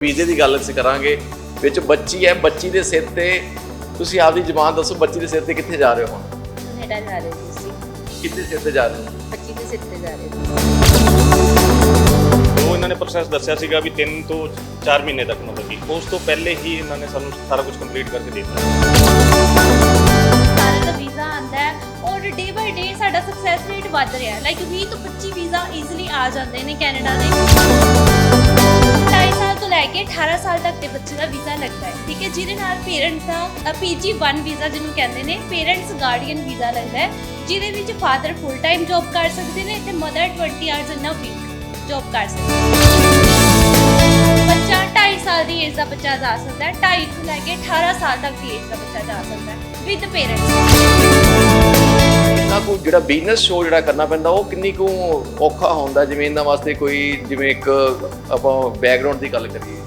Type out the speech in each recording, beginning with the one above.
ਵੀਜ਼ੇ ਦੀ ਗੱਲ ਅਸੀਂ ਕਰਾਂਗੇ ਵਿੱਚ ਬੱਚੀ ਹੈ ਬੱਚੀ ਦੇ ਸਿਰ ਤੇ ਤੁਸੀਂ ਆਪਦੀ ਜ਼ਬਾਨ ਦੱਸੋ ਬੱਚੀ ਦੇ ਸਿਰ ਤੇ ਕਿੱਥੇ ਜਾ ਰਹੇ ਹੋ ਹੁਣ? ਕੈਨੇਡਾ ਜਾ ਰਹੇ ਸੀ ਅਸੀਂ ਕਿੱਥੇ ਸਿਰ ਤੇ ਜਾ ਰਹੇ ਹੋ? ਬੱਚੀ ਦੇ ਸਿਰ ਤੇ ਜਾ ਰਹੇ ਸੀ ਜੋ ਇਹਨਾਂ ਨੇ ਪ੍ਰੋਸੈਸ ਦੱਸਿਆ ਸੀਗਾ ਵੀ 3 ਤੋਂ 4 ਮਹੀਨੇ ਤੱਕ ਮਤਲਬ ਕਿ ਉਸ ਤੋਂ ਪਹਿਲੇ ਹੀ ਇਹਨਾਂ ਨੇ ਸਾਨੂੰ ਸਾਰਾ ਕੁਝ ਕੰਪਲੀਟ ਕਰਕੇ ਦੇ ਦਿੱਤਾ। ਸਾਰਾ ਦਾ ਵੀਜ਼ਾ ਆਂਦਾ ਹੈ ਔਰ ਡੇ ਬਾਈ ਡੇ ਸਾਡਾ ਸਕਸੈਸ ਰੇਟ ਵੱਧ ਰਿਹਾ ਹੈ। ਲਾਈਕ 20 ਤੋਂ 25 ਵੀਜ਼ਾ ਈਜ਼ੀਲੀ ਆ ਜਾਂਦੇ ਨੇ ਕੈਨੇਡਾ ਦੇ। 2.5 ਸਾਲ ਲੈ ਕੇ 18 ਸਾਲ ਤੱਕ ਦੇ ਬੱਚੇ ਦਾ ਵੀਜ਼ਾ ਲੱਗਦਾ ਹੈ, ਠੀਕ ਹੈ? ਜਿਹਦੇ ਨਾਲ ਪੇਰੈਂਟਸ ਦਾ ਪੀਜੀ 1 ਵੀਜ਼ਾ ਜਿਹਨੂੰ ਕਹਿੰਦੇ ਨੇ ਪੇਰੈਂਟਸ ਗਾਰਡੀਅਨ ਵੀਜ਼ਾ ਲੱਗਦਾ ਹੈ, ਜਿਹਦੇ ਵਿੱਚ ਫਾਦਰ ਫੁੱਲ ਟਾਈਮ ਜੌਬ ਕਰ ਸਕਦੇ ਨੇ ਤੇ mother 20 hours in a week job ਕਰ ਸਕਦੇ ਬੱਚਾ 2.5 ਸਾਲ ਦੀ ਏਜ ਦਾ ਬੱਚਾ ਜਾ ਸਕਦਾ ਹੈ 2.5 ਤੋਂ ਲੈ ਕੇ 18 ਸਾਲ ਤੱਕ ਦੀ ਏਜ ਦਾ ਬੱਚਾ ਜਾ ਸਕਦਾ ਹੈ ਵਿਦ ਪੇਰੈਂਟਸ ਕੁ ਜਿਹੜਾ ਬਿਜ਼ਨਸ ਸ਼ੋ ਜਿਹੜਾ ਕਰਨਾ ਪੈਂਦਾ ਉਹ ਕਿੰਨੀ ਕੁ ਔਖਾ ਹੁੰਦਾ? ਜਿਵੇਂ ਇਹਨਾਂ ਵਾਸਤੇ ਕੋਈ ਜਿਵੇਂ ਇੱਕ ਆਪਾਂ ਬੈਕਗ੍ਰਾਉਂਡ ਦੀ ਗੱਲ ਕਰੀਏ।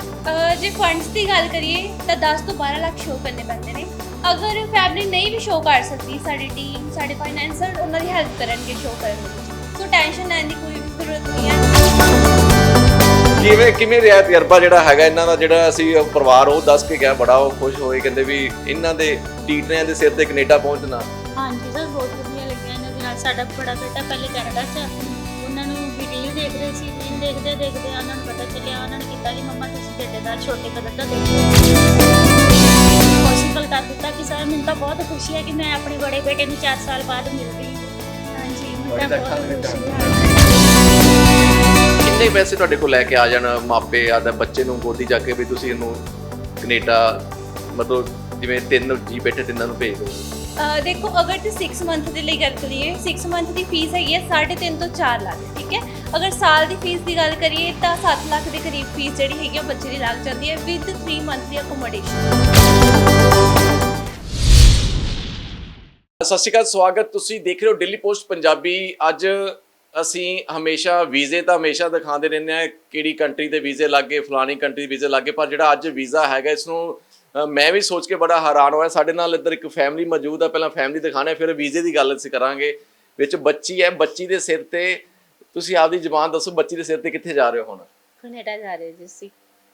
ਜੇ ਫੰਡਸ ਦੀ ਗੱਲ ਕਰੀਏ ਤਾਂ 10 ਤੋਂ 12 ਲੱਖ ਸ਼ੋ ਕਰਨੇ ਪੈਂਦੇ ਨੇ। ਅਗਰ ਫੈਮਿਲੀ ਨਹੀਂ ਵੀ ਸ਼ੋ ਕਰ ਸਕਦੀ ਸਾਡੀ ਟੀਮ ਸਾਡੇ ਫਾਈਨੈਂਸਰ ਉਹਨਾਂ ਦੀ ਹੈਲਪ ਕਰਨਗੇ ਸ਼ੋ ਕਰਨ ਵਿੱਚ। ਸੋ ਟੈਨਸ਼ਨ ਲੈਣ ਦੀ ਕੋਈ ਜ਼ਰੂਰਤ ਨਹੀਂ ਹੈ। ਕਿਵੇਂ ਕਿਵੇਂ ਰਿਹਾ ਤਜਰਬਾ ਜਿਹੜਾ ਹੈਗਾ? ਇਹਨਾਂ ਦਾ ਜਿਹੜਾ ਅਸੀਂ ਪਰਿਵਾਰ ਉਹ ਦੱਸ ਕੇ ਗਿਆ ਬੜਾ ਉਹ ਖੁਸ਼ ਹੋਏ ਕਹਿੰਦੇ ਵੀ ਇਹਨਾਂ ਦੇ ਟੀਟਰਿਆਂ ਦੇ ਸਿਰ ਤੇ ਕੈਨੇਡਾ ਪਹੁੰਚਣਾ। ਹਾਂਜੀ। ਸਾਡਾ ਬੜਾ ਬੇਟਾ ਪਹਿਲੇ ਕੈਨੇਡਾ 'ਚ ਉਹਨਾਂ ਨੂੰ ਵੀਡੀਓ ਦੇਖ ਰਹੇ ਸੀ ਰੀਲ ਦੇਖਦੇ ਦੇਖਦੇ ਉਹਨਾਂ ਨੂੰ ਪਤਾ ਚੱਲਿਆ ਉਹਨਾਂ ਨੇ ਕਿਹਾ ਕਿ ਮੰਮਾ ਤੁਸੀਂ ਬੇਟੇ ਦਾ ਛੋਟੇ ਕਦਰ ਦਾ ਦੇਖੋ। ਪੋਸੀਬਲ ਕਰ ਦਿੱਤਾ ਕਿ ਸਰ ਮੈਨੂੰ ਤਾਂ ਬਹੁਤ ਖੁਸ਼ੀ ਹੈ ਕਿ ਮੈਂ ਆਪਣੇ ਬੜੇ ਬੇਟੇ ਨੂੰ 4 ਸਾਲ ਬਾਅਦ ਮਿਲ ਰਹੀ ਹਾਂ ਹਾਂਜੀ ਮੈਨੂੰ ਬੜੀ ਤਾਂ ਅੱਖਾਂ ਦੇ ਬਹੁਤ ਵਿੱਚ ਖੁਸ਼ੀ ਹੈ ਕਿੰਨੇ ਪੈਸੇ ਤੁਹਾਡੇ ਕੋਲ ਲੈ ਕੇ ਆ ਜਾਣ ਮਾਪੇ ਆਦਾ ਬੱਚੇ ਨੂੰ ਗੋਦੀ ਜਾ ਕੇ ਵੀ ਤੁਸੀਂ ਇਹਨੂੰ ਕੈਨੇਡਾ ਮਤਲਬ ਜਿਵੇਂ ਤਿੰਨ ਜੀ ਬੈਠੇ ਤਿੰਨਾਂ ਨੂੰ ਭੇਜ ਦਿਓ। ਅਹ ਦੇਖੋ, ਅਗਰ ਤੇ 6 ਮੰਥ ਦੇ ਲਈ ਗੱਲ ਕਰੀਏ 6 ਮੰਥ ਦੀ ਫੀਸ ਹੈਗੀ ਹੈ 3.5 ਤੋਂ 4 ਲੱਖ, ਠੀਕ ਹੈ? ਅਗਰ ਸਾਲ ਦੀ ਫੀਸ ਦੀ ਗੱਲ ਕਰੀਏ, ਤਾਂ 7 ਲੱਖ ਦੇ ਕਰੀਬ ਫੀਸ ਜਿਹੜੀ ਹੈਗੀ ਹੈ ਉਹ ਬੱਚੇ ਦੀ ਲੱਗ ਜਾਂਦੀ ਹੈ ਵਿਦ 3 ਮੰਥ ਦੀ ਅਕੋਮੋਡੇਸ਼ਨ ਸਤਿ ਸ਼੍ਰੀ ਅਕਾਲ, ਸਵਾਗਤ। ਤੁਸੀਂ ਦੇਖ ਰਹੇ ਹੋ ਦਿੱਲੀ ਪੋਸਟ ਪੰਜਾਬੀ। ਅੱਜ ਅਸੀਂ ਹਮੇਸ਼ਾ ਵੀਜ਼ੇ ਤਾਂ ਹਮੇਸ਼ਾ ਦਿਖਾਉਂਦੇ ਰਹਿੰਦੇ ਆ ਕਿਹੜੀ ਕੰਟਰੀ ਦੇ ਵੀਜ਼ੇ ਲੱਗੇ ਫਲਾਣੀ ਕੰਟਰੀ ਦੇ ਵੀਜ਼ੇ ਲੱਗੇ ਪਰ ਜਿਹੜਾ ਅੱਜ ਵੀਜ਼ਾ ਹੈਗਾ ਇਸ ਨੂੰ ਮੈਂ ਵੀ ਸੋਚ ਕੇ ਬੜਾ ਹੈਰਾਨ ਹੋਇਆ। ਸਾਡੇ ਨਾਲ ਇੱਧਰ ਇੱਕ ਫੈਮਿਲੀ ਮੌਜੂਦ ਹੈ ਪਹਿਲਾਂ ਫੈਮਿਲੀ ਦਿਖਾਣੇ ਫਿਰ ਵੀਜ਼ੇ ਦੀ ਗੱਲ ਅਸੀਂ ਕਰਾਂਗੇ। ਵਿੱਚ ਬੱਚੀ ਹੈ ਬੱਚੀ ਦੇ ਸਿਰ ਤੇ ਤੁਸੀਂ ਆਪਦੀ ਜ਼ਬਾਨ ਦੱਸੋ ਬੱਚੀ ਦੇ ਸਿਰ ਤੇ ਕਿੱਥੇ ਜਾ ਰਹੇ ਹੋ ਹੁਣ? ਕੈਨੇਡਾ ਜਾ ਰਹੇ ਸੀ ਅਸੀਂ।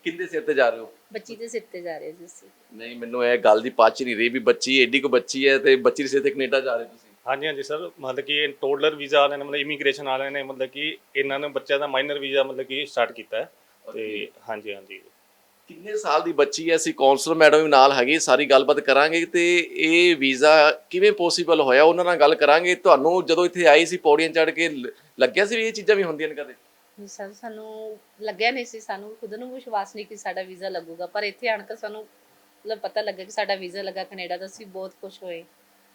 ਕਿੰਦੇ ਸਿਰ ਤੇ ਜਾ ਰਹੇ ਹੋ? ਬੱਚੀ ਦੇ ਸਿਰ ਤੇ ਜਾ ਰਹੇ ਸੀ ਅਸੀਂ। ਨਹੀਂ ਮੈਨੂੰ ਇਹ ਗੱਲ ਦੀ ਪਚ ਨਹੀਂ ਰਹੀ ਵੀ ਬੱਚੀ ਏਡੀ ਕੋ ਬੱਚੀ ਹੈ ਤੇ ਬੱਚੀ ਦੇ ਸਿਰ ਤੇ ਕੈਨੇਡਾ ਜਾ ਰਹੇ ਤੁਸੀਂ? ਹਾਂਜੀ ਹਾਂਜੀ ਸਰ। ਮਤਲਬ ਕਿ ਇਹ ਟੋਡਲਰ ਵੀਜ਼ਾ ਵਾਲਿਆਂ ਨੇ ਮਤਲਬ ਇਮੀਗ੍ਰੇਸ਼ਨ ਵਾਲਿਆਂ ਨੇ ਮਤਲਬ ਕਿ ਇਹਨਾਂ ਨੇ ਬੱਚਿਆਂ ਦਾ ਮਾਈਨਰ ਵੀਜ਼ਾ ਮਤਲਬ ਕਿ ਸਟਾਰਟ ਕੀਤਾ ਹੈ। ਤੇ ਹਾਂਜੀ ਹਾਂਜੀ। ਕਿੰਨੇ ਸਾਲ ਦੀ ਬੱਚੀ ਹੈ? ਅਸੀਂ ਕਾਉਂਸਲਰ ਮੈਡਮ ਵੀ ਨਾਲ ਹੈਗੀ ਸਾਰੀ ਗੱਲਬਾਤ ਕਰਾਂਗੇ ਤੇ ਇਹ ਵੀਜ਼ਾ ਕਿਵੇਂ ਪੋਸੀਬਲ ਹੋਇਆ? ਉਹਨਾਂ ਨਾਲ ਗੱਲ ਕਰਾਂਗੇ। ਤੁਹਾਨੂੰ ਜਦੋਂ ਇੱਥੇ ਆਈ ਸੀ ਪੌੜੀਆਂ ਚੜ੍ਹ ਕੇ ਲ- ਲੱਗਿਆ ਸੀ ਵੀ ਇਹ ਚੀਜ਼ਾਂ ਵੀ ਹੁੰਦੀਆਂ ਨੇ ਕਦੇ? ਸਰ ਸਾਨੂੰ ਲੱਗਿਆ ਨਹੀਂ ਸੀ। ਸਾਨੂੰ ਖੁਦ ਨੂੰ ਵਿਸ਼ਵਾਸ ਨਹੀਂ ਕਿ ਸਾਡਾ ਵੀਜ਼ਾ ਲੱਗੂਗਾ। ਪਰ ਇੱਥੇ ਆਣ ਕੇ ਸਾਨੂੰ ਮਤਲਬ ਪਤਾ ਲੱਗਾ ਕਿ ਸਾਡਾ ਵੀਜ਼ਾ ਲੱਗਾ ਕੈਨੇਡਾ ਦਾ। ਅਸੀਂ ਬਹੁਤ ਖੁਸ਼ ਹੋਏ।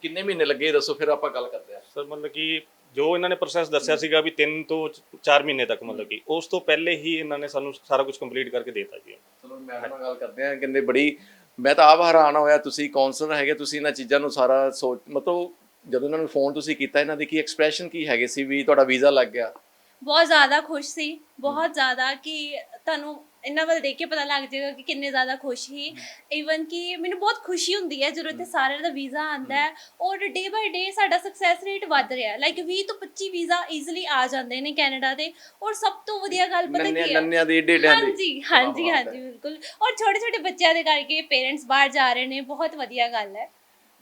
ਕਿੰਨੇ ਮਹੀਨੇ ਲੱਗੇ? ਦੱਸੋ ਫਿਰ ਆਪਾਂ ਗੱਲ ਕਰਦੇ ਹਾਂ। ਸਰ ਮਤਲਬ ਕਿ ਜੋ ਇਹਨਾਂ ਨੇ ਪ੍ਰੋਸੈਸ ਦੱਸਿਆ ਸੀਗਾ ਵੀ 3 ਤੋਂ 4 ਮਹੀਨੇ ਤੱਕ ਮਤਲਬ ਕਿ ਉਸ ਤੋਂ ਪਹਿਲੇ ਹੀ ਇਹਨਾਂ ਨੇ ਸਾਨੂੰ ਸਾਰਾ ਕੁਝ ਕੰਪਲੀਟ ਕਰਕੇ ਦੇ ਦਿੱਤਾ ਜੀ। ਚਲੋ ਮੈਡਮ ਨਾਲ ਗੱਲ ਕਰਦੇ ਹਾਂ ਕਹਿੰਦੇ ਬੜੀ ਮੈਂ ਤਾਂ ਆਪ ਹੈਰਾਨ ਹੋਇਆ ਤੁਸੀਂ ਕਾਉਂਸਲਰ ਹੈਗੇ ਤੁਸੀਂ ਇਹਨਾਂ ਚੀਜ਼ਾਂ ਨੂੰ ਸਾਰਾ ਸੋਚ ਮਤਲਬ ਜਦੋਂ ਇਹਨਾਂ ਨੂੰ ਫੋਨ ਤੁਸੀਂ ਕੀਤਾ ਇਹਨਾਂ ਦੀ ਕੀ ਐਕਸਪ੍ਰੈਸ਼ਨ ਕੀ ਹੈਗੇ ਸੀ ਵੀ ਤੁਹਾਡਾ ਵੀਜ਼ਾ ਲੱਗ ਗਿਆ? ਬਹੁਤ ਜ਼ਿਆਦਾ ਖੁਸ਼ ਸੀ ਬਹੁਤ ਜ਼ਿਆਦਾ ਕਿ ਤੁਹਾਨੂੰ ਇਹਨਾਂ ਵੱਲ ਦੇਖ ਕੇ ਪਤਾ ਲੱਗ ਜਾਏਗਾ ਕਿ ਕਿੰਨੇ ਜ਼ਿਆਦਾ ਖੁਸ਼ ਸੀ। ਈਵਨ ਕਿ ਮੈਨੂੰ ਬਹੁਤ ਖੁਸ਼ੀ ਹੁੰਦੀ ਹੈ ਜਦੋਂ ਇੱਥੇ ਸਾਰਿਆਂ ਦਾ ਵੀਜ਼ਾ ਆਂਦਾ ਹੈ ਔਰ ਡੇ ਬਾਈ ਡੇ ਸਾਡਾ ਸਕਸੈਸ ਰੇਟ ਵੱਧ ਰਿਹਾ ਹੈ। ਲਾਈਕ 20 ਤੋਂ 25 ਵੀਜ਼ਾ ਈਜ਼ੀਲੀ ਆ ਜਾਂਦੇ ਨੇ ਕੈਨੇਡਾ ਦੇ ਔਰ ਸਭ ਤੋਂ ਵਧੀਆ ਗੱਲ ਪਤਾ ਕੀ ਹੈ? ਨੰਨਿਆਂ ਦੇ ਏਡੇ ਦੇ। ਹਾਂਜੀ ਹਾਂਜੀ ਹਾਂਜੀ ਬਿਲਕੁਲ। ਔਰ ਛੋਟੇ ਛੋਟੇ ਬੱਚਿਆਂ ਦੇ ਕਰਕੇ ਪੇਰੈਂਟਸ ਬਾਹਰ ਜਾ ਰਹੇ ਨੇ ਬਹੁਤ ਵਧੀਆ ਗੱਲ ਹੈ।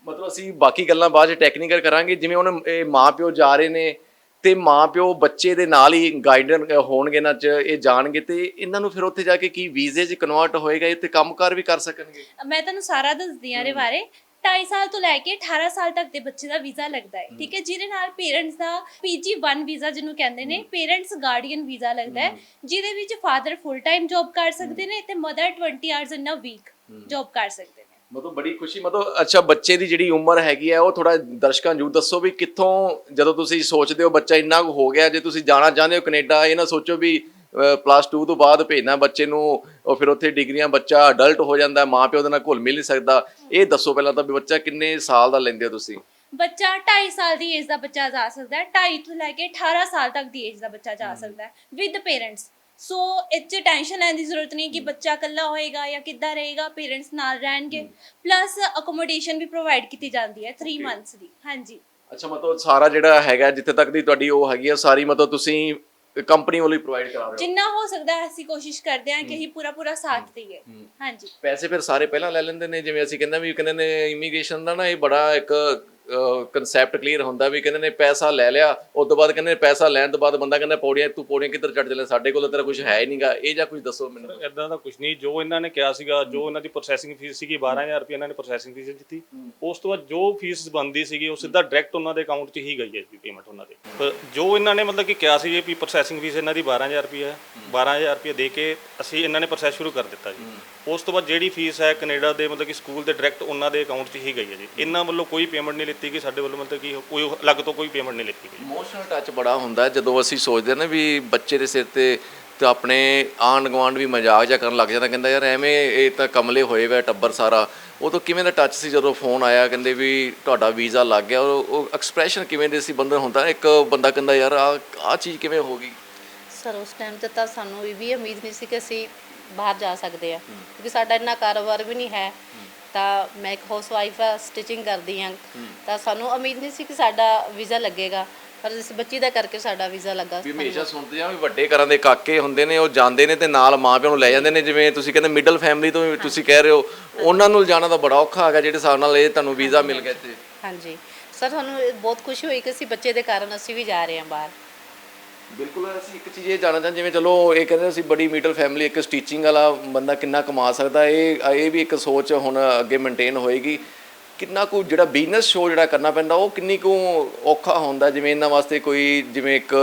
ਮਤਲਬ ਅਸੀਂ ਬਾਕੀ ਗੱਲਾਂ ਬਾਅਦ ਚ ਟੈਕਨੀਕਲ ਕਰਾਂਗੇ। ਜਿਵੇਂ ਹੁਣ ਇਹ ਮਾਪਿਓ ਜਾ ਰਹੇ ਨੇ ਤੇ ਮਾਪਿਓ ਬੱਚੇ ਦੇ ਨਾਲ ਹੀ ਗਾਈਡਰ ਹੋਣਗੇ ਨਾ ਚ ਇਹ ਜਾਣਗੇ ਤੇ ਇਹਨਾਂ ਨੂੰ ਫਿਰ ਉੱਥੇ ਜਾ ਕੇ ਕੀ ਵੀਜ਼ੇ 'ਚ ਕਨਵਰਟ ਹੋਏਗਾ ਇਹ ਤੇ ਕੰਮਕਾਰ ਵੀ ਕਰ ਸਕਣਗੇ। ਮੈਂ ਤੁਹਾਨੂੰ ਸਾਰਾ ਦੱਸਦੀ ਹਾਂ ਇਹਦੇ ਬਾਰੇ। 2.5 ਸਾਲ ਤੋਂ ਲੈ ਕੇ 18 ਸਾਲ ਤੱਕ ਦੇ ਬੱਚੇ ਦਾ ਵੀਜ਼ਾ ਲੱਗਦਾ ਹੈ ਠੀਕ ਹੈ? ਜਿਹਦੇ ਨਾਲ ਪੇਰੈਂਟਸ ਦਾ ਪੀਜੀ 1 ਵੀਜ਼ਾ ਜਿਹਨੂੰ ਕਹਿੰਦੇ ਨੇ ਪੇਰੈਂਟਸ ਗਾਰਡੀਅਨ ਵੀਜ਼ਾ ਲੱਗਦਾ ਹੈ ਜਿਹਦੇ ਵਿੱਚ ਫਾਦਰ ਫੁੱਲ ਟਾਈਮ ਜੌਬ ਕਰ ਸਕਦੇ ਨੇ ਤੇ mother 20 hours in a week job ਕਰ ਸਕਦੇ ਮਤਲਬ ਬੜੀ ਖੁਸ਼ੀ ਮਤਲਬ ਅੱਛਾ ਬੱਚੇ ਦੀ ਜਿਹੜੀ ਉਮਰ ਹੈਗੀ ਹੈ ਉਹ ਥੋੜਾ ਦਰਸ਼ਕਾਂ ਨੂੰ ਦੱਸੋ ਵੀ ਕਿੱਥੋਂ ਜਦੋਂ ਤੁਸੀਂ ਸੋਚਦੇ ਹੋ ਬੱਚਾ ਇੰਨਾ ਕੁ ਹੋ ਗਿਆ ਜੇ ਤੁਸੀਂ ਜਾਣਾ ਚਾਹੁੰਦੇ ਹੋ ਕੈਨੇਡਾ ਇਹ ਨਾ ਸੋਚੋ ਵੀ ਪਲੱਸ 2 ਤੋਂ ਬਾਅਦ ਭੇਜਣਾ ਬੱਚੇ ਨੂੰ ਉਹ ਫਿਰ ਉੱਥੇ ਡਿਗਰੀਆਂ ਬੱਚਾ ਅਡਲਟ ਹੋ ਜਾਂਦਾ ਮਾਂ ਪਿਓ ਦੇ ਨਾਲ ਘੁਲ ਮਿਲ ਨਹੀਂ ਸਕਦਾ। ਇਹ ਦੱਸੋ ਪਹਿਲਾਂ ਤਾਂ ਵੀ ਬੱਚਾ ਕਿੰਨੇ ਸਾਲ ਦਾ ਲੈਂਦੇ ਹੋ ਤੁਸੀਂ? ਬੱਚਾ 2.5 ਸਾਲ ਦੀ ਏਜ ਦਾ ਬੱਚਾ ਜਾ ਸਕਦਾ ਹੈ 2.5 ਤੋਂ ਲੈ ਕੇ 18 ਸਾਲ ਤੱਕ ਦੀ ਏਜ ਦਾ ਬੱਚਾ ਜਾ ਸਕਦਾ ਹੈ ਵਿਦ ਪੇਰੈਂਟਸ ਸੋ 'ਚ ਟੈਨਸ਼ਨ ਲੈਣ ਦੀ ਜ਼ਰੂਰਤ ਨਹੀਂ ਕਿ ਬੱਚਾ ਇਕੱਲਾ ਹੋਏਗਾ ਜਾਂ ਕਿੱਦਾਂ ਰਹੇਗਾ ਪੇਰੈਂਟਸ ਨਾਲ ਰਹਿਣਗੇ। ਪਲੱਸ ਅਕੋਮੋਡੇਸ਼ਨ ਵੀ ਪ੍ਰੋਵਾਈਡ ਕੀਤੀ ਜਾਂਦੀ ਹੈ 3 ਮੰਥਸ ਦੀ। ਹਾਂਜੀ। ਅੱਛਾ ਮਤਲਬ ਸਾਰਾ ਜਿਹੜਾ ਹੈਗਾ ਜਿੱਥੇ ਤੱਕ ਦੀ ਤੁਹਾਡੀ ਉਹ ਹੈਗੀ ਆ ਸਾਰੀ ਮਤਲਬ ਤੁਸੀਂ ਕੰਪਨੀ ਵੱਲੋਂ ਹੀ ਪ੍ਰੋਵਾਈਡ ਕਰਾ ਰਹੇ ਹੋ? ਜਿੰਨਾ ਹੋ ਸਕਦਾ ਹੈ ਅਸੀਂ ਕੋਸ਼ਿਸ਼ ਕਰਦੇ ਹਾਂ ਕਿ ਅਸੀਂ ਪੂਰਾ ਪੂਰਾ ਸਾਥ ਦਈਏ। ਹਾਂਜੀ। ਪੈਸੇ ਫਿਰ ਸਾਰੇ ਪਹਿਲਾਂ ਲੈ ਲੈਂਦੇ ਨੇ ਜਿਵੇਂ ਅਸੀਂ ਕਹਿੰਦੇ ਵੀ ਕਹਿੰਦੇ ਨੇ ਇਮੀਗ੍ਰੇਸ਼ਨ ਦਾ ਨਾ ਇਹ ਬੜਾ ਇੱਕ ਕਨਸੈਪਟ ਕਲੀਅਰ ਹੁੰਦਾ ਵੀ ਕਹਿੰਦੇ ਨੇ ਪੈਸਾ ਲੈ ਲਿਆ ਉਸ ਤੋਂ ਬਾਅਦ ਕਹਿੰਦੇ ਪੈਸਾ ਲੈਣ ਤੋਂ ਬਾਅਦ ਬੰਦਾ ਕਹਿੰਦਾ ਪੌੜੀਆਂ ਤੂੰ ਪੌੜੀਆਂ ਕਿੱਧਰ ਚੜ ਚੱਲੇ ਸਾਡੇ ਕੋਲ ਤੇਰਾ ਕੁਝ ਹੈ ਹੀ ਨਹੀਂਗਾ ਇਹ ਜਾਂ ਕੁਝ ਦੱਸੋ ਮੈਨੂੰ। ਇਦਾਂ ਦਾ ਕੁਝ ਨਹੀਂ। ਜੋ ਇਹਨਾਂ ਨੇ ਕਿਹਾ ਸੀਗਾ ਜੋ ਇਹਨਾਂ ਦੀ ਪ੍ਰੋਸੈਸਿੰਗ ਫੀਸ ਸੀਗੀ 12000 ਰੁਪਏ ਇਹਨਾਂ ਨੇ ਪ੍ਰੋਸੈਸਿੰਗ ਫੀਸ ਦਿੱਤੀ। ਉਸ ਤੋਂ ਬਾਅਦ ਜੋ ਫੀਸ ਬਣਦੀ ਸੀਗੀ ਉਹ ਸਿੱਧਾ ਡਾਇਰੈਕਟ ਉਹਨਾਂ ਦੇ ਅਕਾਊਂਟ 'ਚ ਹੀ ਗਈ ਹੈ ਜੀ ਪੇਮੈਂਟ ਉਹਨਾਂ ਦੇ। ਪਰ ਜੋ ਇਹਨਾਂ ਨੇ ਮਤਲਬ ਕਿ ਕਿਹਾ ਸੀ ਵੀ ਪ੍ਰੋਸੈਸਿੰਗ ਫੀਸ ਇਹਨਾਂ ਦੀ 12000 ਰੁਪਏ ਹੈ 12000 ਰੁਪਏ ਦੇ ਕੇ ਅਸੀਂ ਇਹਨਾਂ ਨੇ ਪ੍ਰੋਸੈਸ ਸ਼ੁਰੂ ਕਰ ਦਿੱਤਾ ਜੀ। ਉਸ ਤੋਂ ਬਾਅਦ ਜਿਹੜੀ ਫੀਸ ਹੈ ਕੈਨੇਡਾ ਦੇ ਮਤਲਬ ਕਿ ਸਕੂਲ ਦੇ ਡਾਇਰੈਕਟ ਉਹਨਾਂ ਦੇ ਅਕਾਊਂਟ 'ਚ ਹੀ ਗਈ ਹੈ ਜੀ। ਇਹਨਾਂ ਵੱਲੋਂ ਕੋਈ ਪੇਮੈਂਟ ਨਹੀਂ ਲਿੱਤੀ ਗਈ ਸਾਡੇ ਵੱਲੋਂ ਮਤਲਬ ਕਿ ਕੋਈ ਅਲੱਗ ਤੋਂ ਕੋਈ ਪੇਮੈਂਟ ਨਹੀਂ ਲਿੱਤੀ ਗਈ। ਇਮੋਸ਼ਨਲ ਟੱਚ ਬੜਾ ਹੁੰਦਾ ਹੈ ਜਦੋਂ ਅਸੀਂ ਸੋਚਦੇ ਨੇ ਵੀ ਬੱਚੇ ਦੇ ਸਿਰ ਤੇ ਤੇ ਆਪਣੇ ਆਂਢ ਗੁਆਂਢ ਵੀ ਮਜ਼ਾਕ ਜਿਹਾ ਕਰਨ ਲੱਗ ਜਾਂਦਾ ਕਹਿੰਦਾ ਯਾਰ ਐਵੇਂ ਇਹ ਤਾਂ ਕਮਲੇ ਹੋਏ ਵੇ ਟੱਬਰ ਸਾਰਾ। ਉਹ ਤੋਂ ਕਿਵੇਂ ਦਾ ਟੱਚ ਸੀ ਜਦੋਂ ਫੋਨ ਆਇਆ ਕਹਿੰਦੇ ਵੀ ਤੁਹਾਡਾ ਵੀਜ਼ਾ ਲੱਗ ਗਿਆ। ਉਹ ਉਹ ਐਕਸਪ੍ਰੈਸ਼ਨ ਕਿਵੇਂ ਦੇ ਸੀ ਬੰਦੇ ਨੂੰ ਹੁੰਦਾ ਇੱਕ ਬੰਦਾ ਕਹਿੰਦਾ ਯਾਰ ਆ ਆ ਚੀਜ਼ ਕਿਵੇਂ ਹੋ ਗਈ? ਸਰ ਉਸ ਟਾਈਮ ਤੇ ਤਾਂ ਸਾਨੂੰ ਇਹ ਵੀ ਉਮੀਦ ਨਹੀਂ ਸੀ ਕਿ ਅਸੀਂ ਬਾਹਰ ਜਾ ਸਕਦੇ ਆ। ਕਿਉਂਕਿ ਸਾਡਾ ਇੰਨਾ ਕਾਰੋਬਾਰ ਵੀ ਨਹੀਂ ਹੈ ਤਾਂ ਮੈਂ ਇੱਕ ਹਾਊਸਵਾਈਫ ਆ ਸਟਿਚਿੰਗ ਕਰਦੀ ਆ। ਤਾਂ ਸਾਨੂੰ ਉਮੀਦ ਨਹੀਂ ਸੀ ਕਿ ਸਾਡਾ ਵੀਜ਼ਾ ਲੱਗੇਗਾ ਪਰ ਇਸ ਬੱਚੀ ਦਾ ਕਰਕੇ ਸਾਡਾ ਵੀਜ਼ਾ ਲੱਗਾ। ਵੀ ਹਮੇਸ਼ਾ ਸੁਣਦੇ ਆ ਵੀ ਵੱਡੇ ਘਰਾਂ ਦੇ ਕਾਕੇ ਹੁੰਦੇ ਨੇ ਉਹ ਜਾਂਦੇ ਨੇ ਤੇ ਨਾਲ ਮਾਂ ਪਿਓ ਨੂੰ ਲੈ ਜਾਂਦੇ ਨੇ ਜਿਵੇਂ ਤੁਸੀਂ ਕਹਿੰਦੇ ਮਿਡਲ ਫੈਮਿਲੀ ਤੋਂ ਤੁਸੀਂ ਕਹਿ ਰਹੇ ਹੋ ਉਹਨਾਂ ਨੂੰ ਜਾਣਾ ਤਾਂ ਬੜਾ ਔਖਾ ਹੈਗਾ ਜਿਹੜੇ ਹਿਸਾਬ ਨਾਲ ਇਹ ਤੁਹਾਨੂੰ ਵੀਜ਼ਾ ਮਿਲ ਗਿਆ ਇੱਥੇ। ਹਾਂਜੀ। ਸਰ ਤੁਹਾਨੂੰ ਬਹੁਤ ਖੁਸ਼ੀ ਹੋਈ ਕਿ ਅਸੀਂ ਬੱਚੇ ਦੇ ਕਾਰਨ ਅਸੀਂ ਵੀ ਜਾ ਰਹੇ ਹਾਂ ਬਾਹਰ। ਬਿਲਕੁਲ ਅਸੀਂ ਇੱਕ ਚੀਜ਼ ਇਹ ਜਾਣਨਾ ਚਾਹੁੰਦੇ ਜਿਵੇਂ ਚਲੋ ਇਹ ਕਹਿੰਦੇ ਅਸੀਂ ਬੜੀ ਮੀਡਲ ਫੈਮਿਲੀ ਇੱਕ ਸਟੀਚਿੰਗ ਵਾਲਾ ਬੰਦਾ ਕਿੰਨਾ ਕਮਾ ਸਕਦਾ ਇਹ ਇਹ ਵੀ ਇੱਕ ਸੋਚ ਹੁਣ ਅੱਗੇ ਮੇਨਟੇਨ ਹੋਏਗੀ। ਕਿੰਨਾ ਕੁ ਜਿਹੜਾ ਬਿਜ਼ਨਸ ਸ਼ੋ ਜਿਹੜਾ ਕਰਨਾ ਪੈਂਦਾ, ਉਹ ਕਿੰਨੀ ਕੁ ਔਖਾ ਹੁੰਦਾ, ਜਿਵੇਂ ਇਹਨਾਂ ਵਾਸਤੇ ਕੋਈ, ਜਿਵੇਂ ਇੱਕ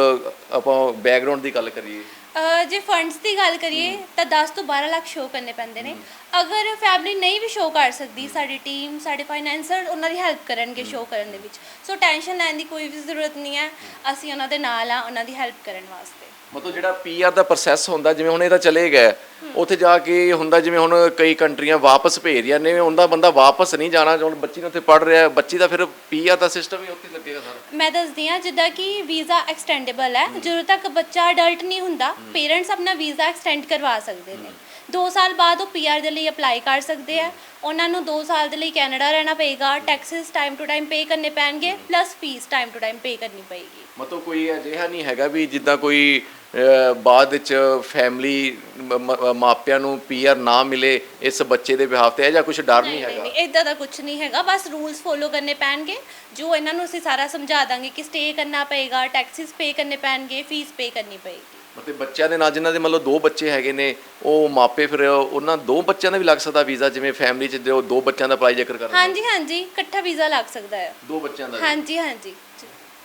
ਆਪਾਂ ਬੈਕਗ੍ਰਾਉਂਡ ਦੀ ਗੱਲ ਕਰੀਏ। ਅਹ ਜੇ ਫੰਡਸ ਦੀ ਗੱਲ ਕਰੀਏ ਤਾਂ 10 ਤੋਂ 12 ਲੱਖ ਸ਼ੋ ਕਰਨੇ ਪੈਂਦੇ ਨੇ। ਅਗਰ ਫੈਮਿਲੀ ਨਹੀਂ ਵੀ ਸ਼ੋ ਕਰ ਸਕਦੀ ਸਾਡੀ ਟੀਮ ਸਾਡੇ ਫਾਈਨੈਂਸਰ ਉਹਨਾਂ ਦੀ ਹੈਲਪ ਕਰਨਗੇ ਸ਼ੋ ਕਰਨ ਦੇ ਵਿੱਚ। ਸੋ ਟੈਨਸ਼ਨ ਲੈਣ ਦੀ ਕੋਈ ਵੀ ਜ਼ਰੂਰਤ ਨਹੀਂ ਹੈ। ਅਸੀਂ ਉਹਨਾਂ ਦੇ ਨਾਲ ਆ ਉਹਨਾਂ ਦੀ ਹੈਲਪ ਕਰਨ ਵਾਸਤੇ। ਮਤਲਬ ਜਿਹੜਾ ਪੀਆਰ ਦਾ ਪ੍ਰੋਸੈਸ ਹੁੰਦਾ ਜਿਵੇਂ ਹੁਣ ਇਹ ਤਾਂ ਚਲੇ ਗਏ ਉੱਥੇ ਜਾ ਕੇ ਹੁੰਦਾ ਜਿਵੇਂ ਹੁਣ ਕਈ ਕੰਟਰੀਆਂ ਵਾਪਸ ਭੇਜ ਰਹੀਆਂ ਨੇ ਉਹਦਾ ਬੰਦਾ ਵਾਪਸ ਨਹੀਂ ਜਾਣਾ ਹੁਣ ਬੱਚੀ ਨੇ ਉੱਥੇ ਪੜ ਰਿਹਾ ਬੱਚੀ ਦਾ ਫਿਰ ਪੀਆਰ ਦਾ ਸਿਸਟਮ ਹੀ ਉੱਥੇ ਲੱਗੇਗਾ ਸਾਰਾ। ਮੈਂ ਦੱਸਦੀ ਹਾਂ ਜਿੱਦਾਂ ਕਿ ਵੀਜ਼ਾ ਐਕਸਟੈਂਡੇਬਲ ਹੈ ਜਦੋਂ ਤੱਕ ਬੱਚਾ ਅਡਲਟ ਨਹੀਂ ਹੁੰਦਾ ਪੇਰੈਂਟਸ ਆਪਣਾ ਵੀਜ਼ਾ ਐਕਸਟੈਂਡ ਕਰਵਾ ਸਕਦੇ ਨੇ। 2 ਸਾਲ ਬਾਅਦ ਉਹ ਪੀਆਰ ਦੇ ਲਈ ਅਪਲਾਈ ਕਰ ਸਕਦੇ ਆ ਉਹਨਾਂ ਨੂੰ 2 ਸਾਲ ਦੇ ਲਈ ਕੈਨੇਡਾ ਰਹਿਣਾ ਪਏਗਾ taxes time to time pay ਕਰਨੇ ਪੈਣਗੇ plus fees time to time pay ਕਰਨੀ ਪਏਗੀ। ਮਤਲਬ ਕੋਈ ਅਜਿਹਾ ਨਹੀਂ ਹੈਗਾ ਵੀ ਜਿੱਦਾਂ ਕੋਈ ਬਾਅਦ ਵਿੱਚ ਫੈਮਿਲੀ ਮਾਪਿਆਂ ਨੂੰ ਪੀਆਰ ਨਾ ਮਿਲੇ ਇਸ ਬੱਚੇ ਦੇ ਬਿਹਾਫ ਤੇ ਇਹ ਜਾਂ ਕੁਝ ਡਰ ਨਹੀਂ ਹੈਗਾ। ਨਹੀਂ ਇਦਾਂ ਦਾ ਕੁਝ ਨਹੀਂ ਹੈਗਾ। ਬਸ ਰੂਲਸ ਫੋਲੋ ਕਰਨੇ ਪੈਣਗੇ। ਜੋ ਇਹਨਾਂ ਨੂੰ ਅਸੀਂ ਸਾਰਾ ਸਮਝਾ ਦਾਂਗੇ ਕਿ ਸਟੇ ਕਰਨਾ ਪਏਗਾ ਟੈਕਸਿਸ ਪੇ ਕਰਨੇ ਪੈਣਗੇ ਫੀਸ ਪੇ ਕਰਨੀ ਪਏਗੀ। ਮਤਲਬ ਬੱਚਿਆਂ ਦੇ ਨਾਲ ਜਿਨ੍ਹਾਂ ਦੇ ਮਤਲਬ ਦੋ ਬੱਚੇ ਹੈਗੇ ਨੇ ਉਹ ਮਾਪੇ ਫਿਰ ਉਹਨਾਂ ਦੋ ਬੱਚਿਆਂ ਦਾ ਵੀ ਲੱਗ ਸਕਦਾ ਵੀਜ਼ਾ ਜਿਵੇਂ ਫੈਮਿਲੀ 'ਚ ਦੋ ਬੱਚਿਆਂ ਦਾ ਅਪਲਾਈ ਜੇਕਰ ਕਰਦੇ ਹਾਂਜੀ ਹਾਂਜੀ ਇਕੱਠਾ ਵੀਜ਼ਾ ਲੱਗ ਸਕਦਾ ਹੈ। ਦੋ ਬੱਚਿਆਂ ਦਾ। ਹਾਂਜੀ ਹਾਂਜੀ।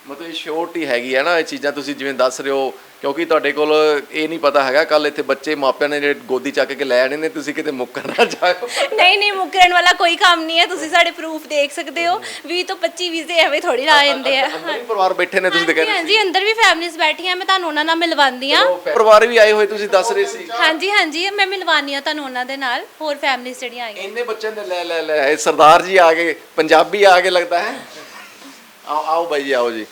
ਮਤਲਬ ਇਹ ਸ਼ੋਰਟੀ ਹੈਗੀ ਹੈ ਨਾ ਇਹ ਚੀਜ਼ਾਂ ਤੁਸੀਂ ਜਿਵੇਂ ਦੱਸ ਰਹੇ ਹੋ ਕਿਉਂਕਿ ਤੁਹਾਡੇ ਕੋਲ ਇਹ ਨਹੀਂ ਪਤਾ ਹੈਗਾ ਕੱਲ ਇੱਥੇ ਬੱਚੇ ਮਾਪਿਆਂ ਨੇ ਜਿਹੜੇ ਗੋਦੀ ਚੱਕ ਕੇ ਲੈ ਆਣੇ ਨੇ ਤੁਸੀਂ ਕਿਤੇ ਮੁੱਕਰ ਨਾ ਜਾਓ ਨਹੀਂ ਨਹੀਂ ਮੁਕਰਨ ਵਾਲਾ ਕੋਈ ਕੰਮ ਨਹੀਂ ਹੈ ਤੁਸੀਂ ਸਾਡੇ ਪ੍ਰੂਫ ਦੇਖ ਸਕਦੇ ਹੋ 20 ਤੋਂ 25 ਵੀਜ਼ੇ ਐਵੇਂ ਥੋੜੀ ਲਾ ਜਾਂਦੇ ਆ ਅੰਦਰ ਵੀ ਪਰਿਵਾਰ ਬੈਠੇ ਨੇ ਤੁਸੀਂ ਹਾਂਜੀ ਰਹੇ ਹਾਂਜੀ ਅੰਦਰ ਵੀ ਫੈਮਿਲੀਆਂ ਬੈਠੀਆਂ ਮੈਂ ਤੁਹਾਨੂੰ ਉਹਨਾਂ ਨਾਲ ਮਿਲਵਾਉਂਦੀ ਆ ਪਰਿਵਾਰ ਵੀ ਆਏ ਹੋਏ ਤੁਸੀਂ ਦੱਸ ਰਹੇ ਸੀ। ਹਾਂਜੀ ਹਾਂਜੀ ਮੈਂ ਮਿਲਵਾਉਂਦੀ ਆ ਤੁਹਾਨੂੰ ਉਹਨਾਂ ਦੇ ਨਾਲ ਹੋਰ ਫੈਮਲੀਆਂ ਜਿਹੜੀਆਂ ਆਈਆਂ। ਇੰਨੇ ਬੱਚੇ ਨੇ ਲੈ ਲੈ ਲੈ ਸਰਦਾਰ ਜੀ ਆ ਗਏ ਪੰਜਾਬੀ ਆ ਗਏ ਲੱਗਦਾ ਹੈ। ਆਓ ਆਓ ਬਾਈ ਜੀ ਆਓ ਜੀ।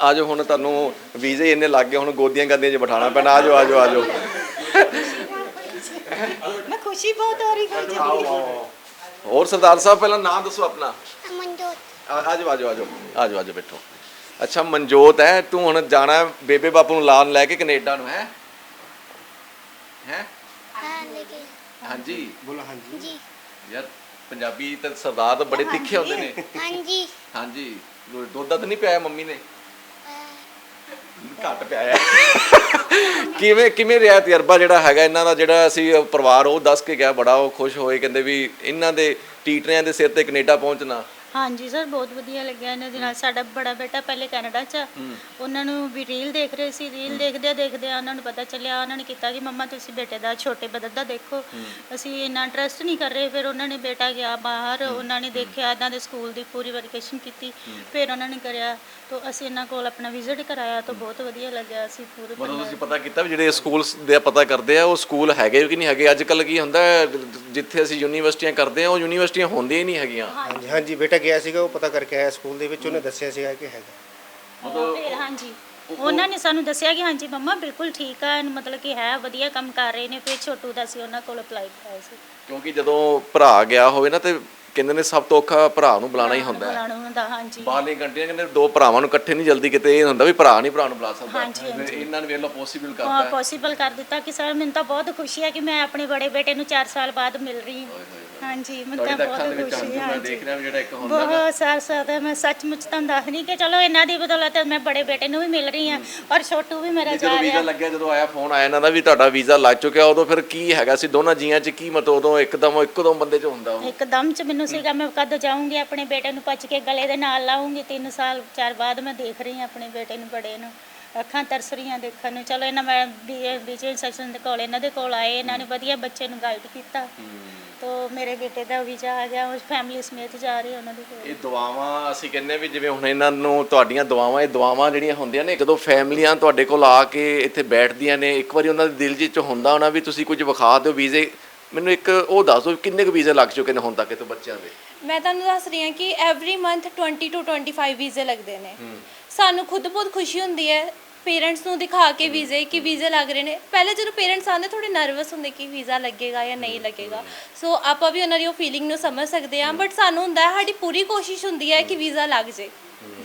ਆਜੋ ਹੁਣ ਤੁਹਾਨੂੰ ਵੀਜ਼ੇ ਇੰਨੇ ਲੱਗ ਗਏ ਹੁਣ ਗੋਦੀਆਂ ਗਾਦੀਆਂ 'ਚ ਬਿਠਾਣਾ ਪੈਣਾ। ਆਜੋ ਆਜੋ ਆਜੋ। ਮੈਂ ਖੁਸ਼ੀ ਬਹੁਤ ਹੋ ਰਹੀ ਹੈ ਆਓ ਹੋਰ ਸਰਦਾਰ ਸਾਹਿਬ ਪਹਿਲਾਂ ਨਾਮ ਦੱਸੋ ਆਪਣਾ। ਮਨਜੋਤ। ਆ- ਆਜੋ ਆਜੋ ਆਜੋ। ਆਜੋ ਆਜੋ ਬੈਠੋ। ਅੱਛਾ ਮਨਜੋਤ ਹੈ ਤੂੰ ਹੁਣ ਜਾਣਾ ਹੈ ਬੇਬੇ ਬਾਪੂ ਨੂੰ ਲਾਣ ਲੈ ਕੇ ਕੈਨੇਡਾ ਨੂੰ ਹੈ? ਹੈ? ਹਾਂ ਲੇਕਿਨ ਹਾਂਜੀ। ਜੀ। ਯਾਰ ਪੰਜਾਬੀ ਤੇ ਸਰਦਾਰ ਤਾਂ ਬੜੇ ਤਿੱਖੇ ਹੁੰਦੇ ਨੇ। ਹਾਂਜੀ। ਹਾਂਜੀ। ਦੁ- ਦੁੱਧ ਤਾਂ ਨਹੀਂ ਪਿਆਇਆ ਮੰਮੀ ਨੇ? ਘੱਟ ਪਿਆਇਆ। ਕਿਵੇਂ ਕਿਵੇਂ ਰਿਹਾ ਤਜਰਬਾ ਜਿਹੜਾ ਹੈਗਾ? ਇਹਨਾਂ ਦਾ ਜਿਹੜਾ ਅਸੀਂ ਪਰਿਵਾਰ ਉਹ ਦੱਸ ਕੇ ਗਿਆ ਬੜਾ ਉਹ ਖੁਸ਼ ਹੋਏ ਕਹਿੰਦੇ ਵੀ ਇਹਨਾਂ ਦੇ ਟੀਟਰਿਆਂ ਦੇ ਸਿਰ ਤੇ ਕੈਨੇਡਾ ਪਹੁੰਚਣਾ। ਹਾਂਜੀ ਸਰ ਬਹੁਤ ਵਧੀਆ ਲੱਗਿਆ ਇਹਨਾਂ ਦੇ ਨਾਲ। ਸਾਡਾ ਬੜਾ ਬੇਟਾ ਪਹਿਲੇ ਕੈਨੇਡਾ 'ਚ ਆ। ਉਹਨਾਂ ਨੂੰ ਵੀ ਰੀਲ ਦੇਖ ਰਹੇ ਸੀ। ਰੀਲ ਦੇਖਦੇ ਦੇਖਦੇ ਉਹਨਾਂ ਨੂੰ ਪਤਾ ਚੱਲਿਆ ਉਹਨਾਂ ਨੇ ਕੀਤਾ ਕਿ ਮੰਮਾ ਤੁਸੀਂ ਬੇਟੇ ਦਾ ਛੋਟੇ ਬਦਲ ਦਾ ਦੇਖੋ। ਅਸੀਂ ਇੰਨਾ ਇੰਟਰਸਟ ਨਹੀਂ ਕਰ ਰਹੇ। ਫਿਰ ਉਹਨਾਂ ਨੇ ਬੇਟਾ ਗਿਆ ਬਾਹਰ। ਉਹਨਾਂ ਨੇ ਦੇਖਿਆ ਇਹਨਾਂ ਦੇ ਸਕੂਲ ਦੀ ਪੂਰੀ ਵੈਰੀਫਿਕੇਸ਼ਨ ਕੀਤੀ। ਫਿਰ ਉਹਨਾਂ ਨੇ ਕਰਿਆ ਤਾਂ ਅਸੀਂ ਇਹਨਾਂ ਕੋਲ ਆਪਣਾ ਵਿਜ਼ਿਟ ਕਰਾਇਆ ਤਾਂ ਬਹੁਤ ਵਧੀਆ ਲੱਗਿਆ। ਅਸੀਂ ਪੂਰੇ ਮਤਲਬ ਤੁਸੀਂ ਪਤਾ ਕੀਤਾ ਵੀ ਜਿਹੜੇ ਸਕੂਲ ਦੇ ਪਤਾ ਕਰਦੇ ਆ ਉਹ ਸਕੂਲ ਹੈਗੇ ਕਿ ਨਹੀਂ ਹੈਗੇ? ਅੱਜ ਕੱਲ ਕੀ ਹੁੰਦਾ ਹੈ, ਜਿੱਥੇ ਅਸੀਂ ਯੂਨੀਵਰਸਿਟੀਆਂ ਕਰਦੇ ਆ ਉਹ ਯੂਨੀਵਰਸਿਟੀਆਂ ਹੁੰਦੀਆਂ ਹੀ ਨਹੀਂ ਹੈਗੀਆਂ। ਹਾਂਜੀ। ਹਾਂਜੀ ਬੇਟਾ ਗਿਆ ਸੀਗਾ ਉਹ ਪਤਾ ਕਰਕੇ ਆਇਆ ਸਕੂਲ ਦੇ ਵਿੱਚ ਉਹਨੇ ਦੱਸਿਆ ਸੀਗਾ ਕਿ ਹੈਗਾ। ਫਿਰ ਹਾਂਜੀ। ਉਹਨਾਂ ਨੇ ਸਾਨੂੰ ਦੱਸਿਆ ਕਿ ਹਾਂਜੀ ਮੰਮਾ ਬਿਲਕੁਲ ਠੀਕ ਆ ਮਤਲਬ ਕਿ ਹੈ ਵਧੀਆ ਕੰਮ ਕਰ ਰਹੇ ਨੇ ਫਿਰ ਛੋਟੂ ਦਾ ਸੀ ਉਹਨਾਂ ਕੋਲ ਅਪਲਾਈ ਕਰਾਇਆ ਸੀ। ਕਿਉਂਕਿ ਜਦੋਂ ਭਰਾ ਗਿਆ ਹੋਵੇ ਨਾ ਤੇ ਕਹਿੰਦੇ ਨੇ ਸਭ ਤੋਂ ਔਖਾ ਭਰਾ ਨੂੰ ਬੁਲਾਣਾ ਹੀ ਹੁੰਦਾ ਹੈ। ਬੁਲਾਉਣਾ ਹੁੰਦਾ ਹਾਂਜੀ। ਬਾਹਰਲੀਆਂ ਕੰਟਰੀਆਂ ਕਹਿੰਦੇ ਦੋ ਭਰਾਵਾਂ ਨੂੰ ਇਕੱਠੇ ਨਹੀਂ ਜਲਦੀ ਕਿਤੇ ਇਹ ਹੁੰਦਾ ਵੀ ਭਰਾ ਨਹੀਂ ਭਰਾ ਨੂੰ ਬੁਲਾ ਸਕਦਾ। ਹਾਂਜੀ, ਫਿਰ ਇਹਨਾਂ ਨੇ ਵੇਖ ਲਓ ਪੋਸੀਬਲ ਕਰਤਾ। ਹੈ ਪੋਸੀਬਲ ਕਰ ਦਿੱਤਾ ਕਿ ਸਰ ਮੈਨੂੰ ਤਾਂ ਬਹੁਤ ਖੁਸ਼ੀ ਹੈ ਕਿ ਮੈਂ ਆਪਣੇ ਬੜੇ ਬੇਟੇ ਨੂੰ 4 ਸਾਲ ਬਾਅਦ ਮਿਲ ਰਹੀ ਹਾਂ। ਹਾਂਜੀ ਮੈਨੂੰ ਤੁਹਾਡੀ ਤਾਂ ਤਾਂ ਅੱਖਾਂ ਦੇ ਬਹੁਤ ਵਿੱਚ ਖੁਸ਼ੀ ਹੰਝੂ ਹੈ ਮੈਂ ਹਾਂਜੀ। ਦੇਖ ਰਿਹਾ ਵੀ ਜਿਹੜਾ ਇੱਕ ਹੁੰਦਾ ਨਾ। ਬਹੁਤ ਸਾਰ ਸਾਦਾ ਮੈਂ ਸੱਚਮੁੱਚ ਤੁਹਾਨੂੰ ਦੱਸ ਨਹੀਂ ਕਿ ਚਲੋ ਇਹਨਾਂ ਦੀ ਬਦੌਲਤ ਮੈਂ ਬੜੇ ਬੇਟੇ ਨੂੰ ਵੀ ਮਿਲ ਰਹੀ ਹਾਂ ਔਰ ਛੋਟੂ ਵੀ ਮੇਰਾ ਜਦੋਂ ਜਾ ਵੀਜ਼ਾ ਰਿਹਾ। ਲੱਗਿਆ ਜਦੋਂ ਆਇਆ ਫੋਨ ਆਇਆ ਇਹਨਾਂ ਦਾ ਵੀ ਤੁਹਾਡਾ ਵੀਜ਼ਾ ਲੱਗ ਚੁੱਕਿਆ ਉਦੋਂ ਫਿਰ ਕੀ ਹੈਗਾ ਸੀ? ਦੋਨਾਂ ਜੀਆਂ 'ਚ ਕੀ ਮਤਲਬ? ਉਦੋਂ ਇੱਕਦਮ ਇੱਕੋ ਦਮ ਬੰਦੇ 'ਚ ਹੁੰਦਾ ਉਹ। ਇੱਕਦਮ ਚ ਮੈਨੂੰ ਸੀਗਾ ਮੈਂ ਕਦ ਜਾਊਂਗੀ ਆਪਣੇ ਬੇਟੇ ਨੂੰ ਪੁੱਛ ਕੇ ਗਲੇ ਦੇ ਨਾਲ ਲਾਉਂਗੀ 3 ਸਾਲ ਚਾਰ ਬਾਅਦ ਮੈਂ ਦੇਖ ਰਹੀ ਹਾਂ ਆਪਣੇ ਬੇਟੇ ਨੂੰ ਬੜੇ ਨੂੰ। ਅੱਖਾਂ ਤਰਸ ਰਹੀਆਂ ਦੇਖਣ ਨੂੰ। ਚਲੋ ਇਹਨਾਂ ਮੈਂ ਬੀਜੇ ਸੈਕਸ਼ਨ ਦੇ ਕੋਲ ਇਹਨਾਂ ਦੇ ਕੋਲ ਆਏ ਇਹਨਾਂ ਨੇ ਵਧੀਆ ਬੱਚੇ ਨੂੰ ਗਾਈਡ ਕੀਤਾ। ਤੋ ਮੇਰੇ ਬੇਟੇ ਦਾ ਵੀਜ਼ਾ ਆ ਗਿਆ ਉਸ ਫੈਮਿਲੀ ਸਮੇਤ ਜਾ ਰਹੀ ਉਹਨਾਂ ਦੇ ਕੋਲ। ਇਹ ਦੁਆਵਾਂ ਅਸੀਂ ਕਹਿੰਦੇ ਵੀ ਜਿਵੇਂ ਹੁਣ ਇਹਨਾਂ ਨੂੰ ਤੁਹਾਡੀਆਂ ਦੁਆਵਾਂ ਇਹ ਦੁਆਵਾਂ ਜਿਹੜੀਆਂ ਹੁੰਦੀਆਂ ਨੇ ਜਦੋਂ ਫੈਮਲੀਆਂ ਤੁਹਾਡੇ ਕੋਲ ਆ ਕੇ ਇੱਥੇ ਬੈਠਦੀਆਂ ਨੇ ਇੱਕ ਵਾਰੀ ਉਹਨਾਂ ਦੇ ਦਿਲ 'ਚ ਹੁੰਦਾ ਹੋਣਾ ਵੀ ਤੁਸੀਂ ਕੁਝ ਵਿਖਾ ਦਿਓ ਵੀਜ਼ੇ। ਮੈਨੂੰ ਇੱਕ ਉਹ ਦੱਸ ਦਿਓ ਕਿੰਨੇ ਕੁ ਵੀਜ਼ੇ ਲੱਗ ਚੁੱਕੇ ਨੇ ਹੁਣ ਤੱਕ ਇੱਥੇ ਬੱਚਿਆਂ ਦੇ? ਮੈਂ ਤੁਹਾਨੂੰ ਦੱਸ ਰਹੀ ਹਾਂ ਕਿ ਐਵਰੀ ਮੰਥ 20 ਤੋਂ 25 ਵੀਜ਼ੇ ਲੱਗਦੇ ਨੇ। ਸਾਨੂੰ ਖੁਦ ਬਹੁਤ ਖੁਸ਼ੀ ਹੁੰਦੀ ਹੈ ਪੇਰੈਂਟਸ ਨੂੰ ਦਿਖਾ ਕੇ ਵੀਜ਼ੇ ਕਿ ਵੀਜ਼ੇ ਲੱਗ ਰਹੇ ਨੇ। ਪਹਿਲੇ ਜਦੋਂ ਪੇਰੈਂਟਸ ਆਉਂਦੇ ਥੋੜੇ ਨਰਵਸ ਹੁੰਦੇ ਕਿ ਵੀਜ਼ਾ ਲੱਗੇਗਾ ਜਾਂ ਨਹੀਂ ਲੱਗੇਗਾ। ਸੋ ਆਪਾਂ ਵੀ ਉਹਨਾਂ ਦੀ ਉਹ ਫੀਲਿੰਗ ਨੂੰ ਸਮਝ ਸਕਦੇ ਹਾਂ। ਬਟ ਸਾਨੂੰ ਹੁੰਦਾ ਹੈ ਸਾਡੀ ਪੂਰੀ ਕੋਸ਼ਿਸ਼ ਹੁੰਦੀ ਹੈ ਕਿ ਵੀਜ਼ਾ ਲੱਗ ਜੇ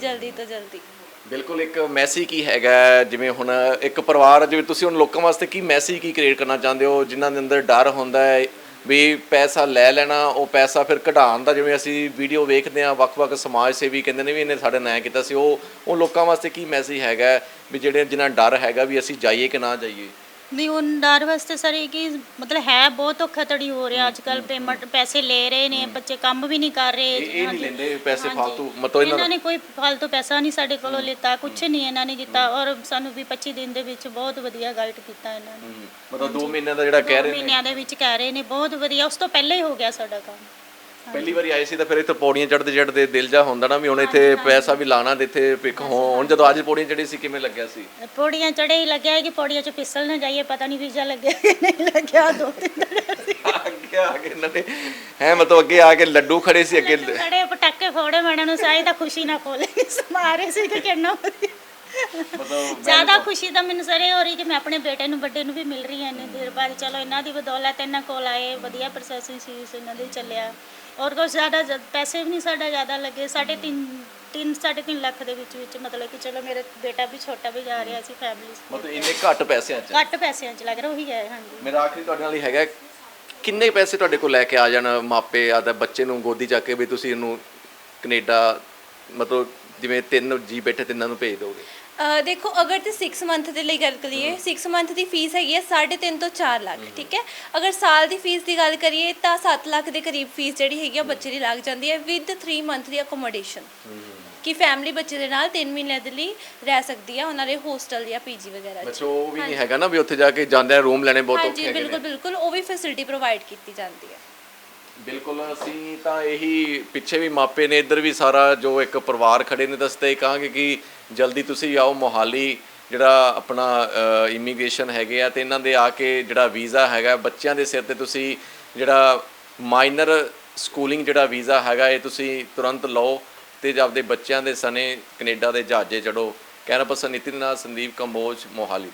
ਜਲਦੀ ਤੋਂ ਜਲਦੀ। ਬਿਲਕੁਲ ਇੱਕ ਮੈਸੇਜ ਕੀ ਹੈਗਾ ਹੈ, ਜਿਵੇਂ ਹੁਣ ਇੱਕ ਪਰਿਵਾਰ ਜਿਵੇਂ ਤੁਸੀਂ ਹੁਣ ਲੋਕਾਂ ਵਾਸਤੇ ਕੀ ਮੈਸੇਜ ਕੀ ਕ੍ਰੀਏਟ ਕਰਨਾ ਚਾਹੁੰਦੇ ਹੋ? ਜਿਨ੍ਹਾਂ ਦੇ ਅੰਦਰ ਡਰ ਹੁੰਦਾ ਹੈ ਵੀ ਪੈਸਾ ਲੈ ਲੈਣਾ, ਉਹ ਪੈਸਾ ਫਿਰ ਕਢਾਉਣ ਦਾ, ਜਿਵੇਂ ਅਸੀਂ ਵੀਡੀਓ ਵੇਖਦੇ ਹਾਂ, ਵੱਖ-ਵੱਖ ਸਮਾਜ ਸੇਵੀ ਕਹਿੰਦੇ ਨੇ ਵੀ ਇਹਨੇ ਸਾਡੇ ਨਾਲ ਕੀਤਾ ਸੀ, ਉਹ ਉਹ ਲੋਕਾਂ ਵਾਸਤੇ ਕੀ ਮੈਸੇਜ ਹੈਗਾ, ਵੀ ਜਿਹੜੇ ਜਿਨ੍ਹਾਂ ਡਰ ਹੈਗਾ ਵੀ ਅਸੀਂ ਜਾਈਏ ਕਿ ਨਾ ਜਾਈਏ। ਨਹੀਂ ਉਹ ਡਰ ਵਾਸਤੇ ਸਰ ਇਹ ਕਿ ਮਤਲਬ ਹੈ ਬਹੁਤ ਧੋਖਾਧੜੀ ਹੋ ਰਿਹਾ ਅੱਜ ਕੱਲ ਪੇਮੈਂਟ ਪੈਸੇ ਲੈ ਰਹੇ ਨੇ ਬੱਚੇ ਕੰਮ ਵੀ ਨਹੀਂ ਕਰ ਰਹੇ। ਇਹਨਾਂ ਨੇ ਕੋਈ ਫਾਲਤੂ ਪੈਸਾ ਨਹੀਂ ਸਾਡੇ ਕੋਲੋਂ ਲਿੱਤਾ ਕੁਝ ਨਹੀਂ ਇਹਨਾਂ ਨੇ ਦਿੱਤਾ ਔਰ ਸਾਨੂੰ ਵੀ 25 ਦਿਨ ਦੇ ਵਿੱਚ ਬਹੁਤ ਵਧੀਆ ਗਾਈਡ ਕੀਤਾ ਇਹਨਾਂ ਨੇ। ਮਤਲਬ 2 ਮਹੀਨਿਆਂ ਦਾ ਜਿਹੜਾ ਕਹਿ ਰਹੇ ਨੇ। ਮਹੀਨਿਆਂ ਦੇ ਵਿੱਚ ਕਹਿ ਰਹੇ ਨੇ ਬਹੁਤ ਵਧੀਆ ਉਸ ਤੋਂ ਪਹਿਲਾਂ ਹੀ ਹੋ ਗਿਆ ਸਾਡਾ ਕੰਮ। ਪਹਿਲੀ ਵਾਰੀ ਆਏ ਸੀ ਤਾਂ ਫਿਰ ਇੱਥੇ ਪੌੜੀਆਂ ਚੜ੍ਹਦੇ ਚੜ੍ਹਦੇ ਦਿਲ ਜਾ ਹੁੰਦਾ ਨਾ ਵੀ ਹੁਣ ਇੱਥੇ ਪੈਸਾ ਵੀ ਲਾਣਾ ਤੇ ਇੱਥੇ ਪਿੱਕ ਹੁਣ। ਜਦੋਂ ਅੱਜ ਪੌੜੀਆਂ ਚੜੀ ਸੀ ਕਿਵੇਂ ਲੱਗਿਆ ਸੀ? ਪੌੜੀਆਂ ਚੜੇ ਹੀ ਲੱਗਿਆ ਕਿ ਪੌੜੀਆਂ 'ਚ ਫਿਸਲ ਨਾ ਜਾਈਏ ਪਤਾ ਨਹੀਂ ਵੀਜ਼ਾ ਲੱਗਿਆ ਕਿ ਨਹੀਂ ਲੱਗਿਆ ਦੋ ਤਿੰਨ ਅੱਗੇ ਆ ਕੇ ਇਹਨਾਂ ਨੇ ਹੈ ਮਤਲਬ ਅੱਗੇ ਆ ਕੇ ਲੱਡੂ ਖੜੇ ਸੀ ਅੱਗੇ ਖੜੇ ਪਟਾਕੇ ਫੋੜੇ ਮੈਨਾਂ ਨੂੰ ਸਾਈ ਤਾਂ ਖੁਸ਼ੀ ਨਾ ਖੋਲੇ। ਸਮਾਰੇ ਸੀ ਕਿ ਕਿੰਨਾ ਜ਼ਿਆਦਾ ਖੁਸ਼ੀ ਤਾਂ ਮੈਨੂੰ ਸਰੇ ਹੋ ਰਹੀ ਕਿ ਮੈਂ ਆਪਣੇ ਬੇਟੇ ਨੂੰ ਵੱਡੇ ਨੂੰ ਵੀ ਮਿਲ ਰਹੀ ਹਾਂ ਇੰਨੀ ਦੇਰ ਬਾਅਦ। ਚਲੋ ਇਹਨਾਂ ਦੀ ਬਦੌਲਤ ਇਹਨਾਂ ਕੋਲ ਆਏ ਵਧੀਆ ਪ੍ਰੋਸੈਸਿੰਗ ਸੀ ਇਹਨਾਂ ਦੀ ਚੱਲਿਆ। ਔਰ ਕੁਛ ਜ਼ਿਆਦਾ ਜ- ਪੈਸੇ ਵੀ ਨਹੀਂ ਸਾਡਾ ਜ਼ਿਆਦਾ ਲੱਗੇ। ਸਾਢੇ ਤਿੰਨ ਤਿੰਨ ਸਾਢੇ ਤਿੰਨ ਲੱਖ ਦੇ ਵਿੱਚ ਵਿੱਚ ਮਤਲਬ ਕਿ ਚਲੋ ਮੇਰੇ ਬੇਟਾ ਵੀ ਛੋਟਾ ਵੀ ਜਾ ਰਿਹਾ ਸੀ ਫੈਮਿਲੀ ਮਤਲਬ ਇੰਨੇ ਘੱਟ ਪੈਸਿਆਂ 'ਚ? ਘੱਟ ਪੈਸਿਆਂ 'ਚ ਲੱਗ ਰਿਹਾ ਉਹੀ ਹੈ ਹਾਂਜੀ। ਮੇਰਾ ਆਖਰੀ ਤੁਹਾਡੇ ਨਾਲ ਹੀ ਹੈਗਾ ਕਿੰਨੇ ਪੈਸੇ ਤੁਹਾਡੇ ਕੋਲ ਲੈ ਕੇ ਆ ਜਾਣ ਮਾਪੇ ਆਦਾ ਬੱਚੇ ਨੂੰ ਗੋਦੀ ਚੱਕ ਕੇ ਵੀ ਤੁਸੀਂ ਇਹਨੂੰ ਕੈਨੇਡਾ ਮਤਲਬ ਜਿਵੇਂ ਤਿੰਨ ਜੀ ਬੈਠੇ ਤਿੰਨਾਂ ਨੂੰ ਭੇਜ ਦੋਗੇ? ਅਹ ਦੇਖੋ ਅਗਰ ਤੇ 6 ਮੰਥ ਦੇ ਲਈ ਗੱਲ ਕਰੀਏ 6 ਮੰਥ ਦੀ ਫੀਸ ਹੈਗੀ ਹੈ 3.5 ਤੋਂ 4 ਲੱਖ ਠੀਕ ਹੈ? ਅਗਰ ਸਾਲ ਦੀ ਫੀਸ ਦੀ ਗੱਲ ਕਰੀਏ ਤਾਂ 7 ਲੱਖ ਦੇ ਕਰੀਬ ਫੀਸ ਜਿਹੜੀ ਹੈਗੀ ਆ ਬੱਚੇ ਦੀ ਲੱਗ ਜਾਂਦੀ ਹੈ ਵਿਦ 3 ਮੰਥ ਦੀ ਅਕੋਮੋਡੇਸ਼ਨ ਕਿ ਫੈਮਿਲੀ ਬੱਚੇ ਦੇ ਨਾਲ 3 ਮਹੀਨੇ ਦੇ ਲਈ ਰਹਿ ਸਕਦੀ ਆ ਉਹਨਾਂ ਦੇ ਹੋਸਟਲ ਜਾਂ ਪੀਜੀ ਵਗੈਰਾ 'ਚ। ਬੱਚੋ ਉਹ ਵੀ ਨਹੀਂ ਹੈਗਾ ਨਾ ਵੀ ਉੱਥੇ ਜਾ ਕੇ ਜਾਂਦੇ ਰੂਮ ਲੈਣੇ ਬਹੁਤ ਔਖੇ ਹਾਂਜੀ ਹੈਗੇ ਬਿਲਕੁਲ ਨੇ। ਬਿਲਕੁਲ ਉਹ ਵੀ ਫੈਸਿਲਿਟੀ ਪ੍ਰੋਵਾਈਡ ਕੀਤੀ ਜਾਂਦੀ ਹੈ। ਬਿਲਕੁਲ, ਅਸੀਂ ਤਾਂ ਇਹੀ ਪਿੱਛੇ ਵੀ ਮਾਪੇ ਨੇ, ਇੱਧਰ ਵੀ ਸਾਰਾ ਜੋ ਇੱਕ ਪਰਿਵਾਰ ਖੜੇ ਨੇ, ਦੱਸਦੇ ਹੀ ਕਹਾਂਗੇ ਕਿ ਜਲਦੀ ਤੁਸੀਂ ਆਓ ਮੋਹਾਲੀ, ਜਿਹੜਾ ਆਪਣਾ ਇਮੀਗ੍ਰੇਸ਼ਨ ਹੈਗੇ ਆ, ਤੇ ਇਹਨਾਂ ਦੇ ਆ ਕੇ ਜਿਹੜਾ ਵੀਜ਼ਾ ਹੈਗਾ, ਬੱਚਿਆਂ ਦੇ ਸਿਰ ਤੇ ਤੁਸੀਂ ਜਿਹੜਾ ਮਾਈਨਰ ਸਕੂਲਿੰਗ ਜਿਹੜਾ ਵੀਜ਼ਾ ਹੈਗਾ, ਇਹ ਤੁਸੀਂ ਤੁਰੰਤ ਲਓ ਤੇ ਆਪਦੇ ਬੱਚਿਆਂ ਦੇ ਸਨੇ ਕੈਨੇਡਾ ਦੇ ਜਹਾਜ਼ੇ ਚੜੋ ਕੈਨਪਸ ਨਿਤਿਨ ਨਾਲ ਸੰਦੀਪ ਕੰਬੋਜ, ਮੋਹਾਲੀ।